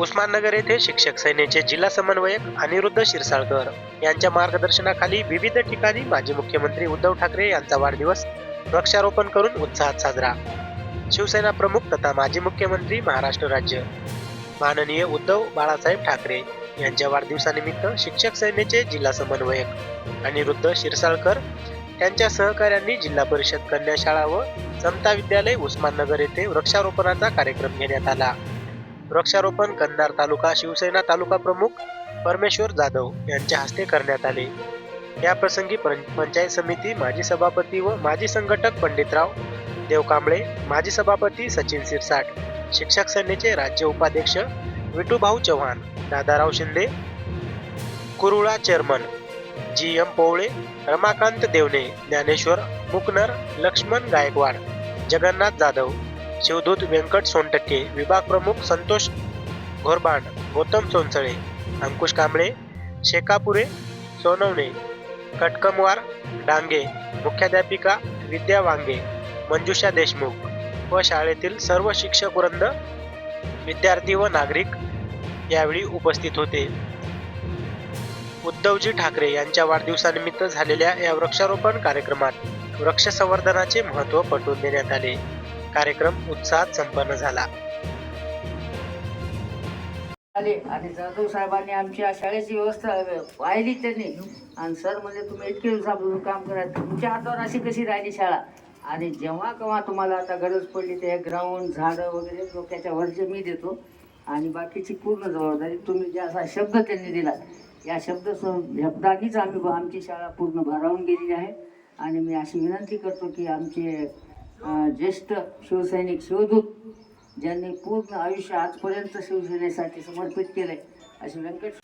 उस्माननगर येथे शिक्षक सेनेचे जिल्हा समन्वयक अनिरुद्ध शिरसाळकर यांच्या मार्गदर्शनाखाली विविध ठिकाणी माजी मुख्यमंत्री उद्धव ठाकरे यांचा वाढदिवस वृक्षारोपण करून उत्साहात साजरा. शिवसेना प्रमुख तथा माजी मुख्यमंत्री महाराष्ट्र राज्य. माननीय उद्धव बाळासाहेब ठाकरे यांच्या वाढदिवसानिमित्त शिक्षक सेनेचे जिल्हा समन्वयक अनिरुद्ध शिरसाळकर त्यांच्या सहकाऱ्यांनी जिल्हा परिषद कन्या शाळा व समता विद्यालय उस्माननगर येथे वृक्षारोपणाचा कार्यक्रम घेण्यात आला. वृक्षारोपण कंधार तालुका शिवसेना तालुका प्रमुख परमेश्वर जाधव यांच्या हस्ते करण्यात आले. या प्रसंगी पंचायत समिती माजी सभापती व माजी संघटक पंडितराव देवकांबळे माजी सभापती सचिन सिरसाट शिक्षक सेनेचे राज्य उपाध्यक्ष Vithubhau Chavan Dadarao Shinde Kurula chairman G M Powale Ramakant Devne Dnyaneshwar Muknar Laxman Gaikwad Jagannath Jadhav Shivdoot Venkat Sontakke विभाग प्रमुख संतोष घोरबांड गौतम सोनसळे अंकुश कांबळे शेकापुरे सोनवणे कटकमवार डांगे मुख्याध्यापिका विद्या वांगे मंजुषा देशमुख व शाळेतील सर्व शिक्षक वृंद विद्यार्थी व नागरिक यावेळी उपस्थित होते. उद्धवजी ठाकरे यांच्या वाढदिवसानिमित्त झालेल्या या वृक्षारोपण कार्यक्रमात वृक्ष संवर्धनाचे महत्त्व पटवून देण्यात आले. कार्यक्रम उत्साहात संपन्न झाला. आले. आणि जाधव साहेबांनी आमच्या शाळेची व्यवस्था पाहिली त्यांनी. आणि सर म्हणजे तुम्ही इतके दिवसापासून काम करा. तुमच्या हातावर अशी कशी राहिली शाळा? आणि जेव्हा केव्हा तुम्हाला आता गरज पडली ते ग्राउंड झाडं वगैरे डोक्याच्या वरचे मी देतो. आणि बाकीची पूर्ण जबाबदारी तुम्ही जे असा शब्द त्यांनी दिला या शब्द शब्दानीच आम्ही आमची शाळा पूर्ण भारावून गेलेली आहे. आणि मी अशी विनंती करतो की आमचे ज्येष्ठ शिवसैनिक शिवदूत ज्यांनी पूर्ण आयुष्य आजपर्यंत शिवसेनेसाठी समर्पित केले असे व्यंकट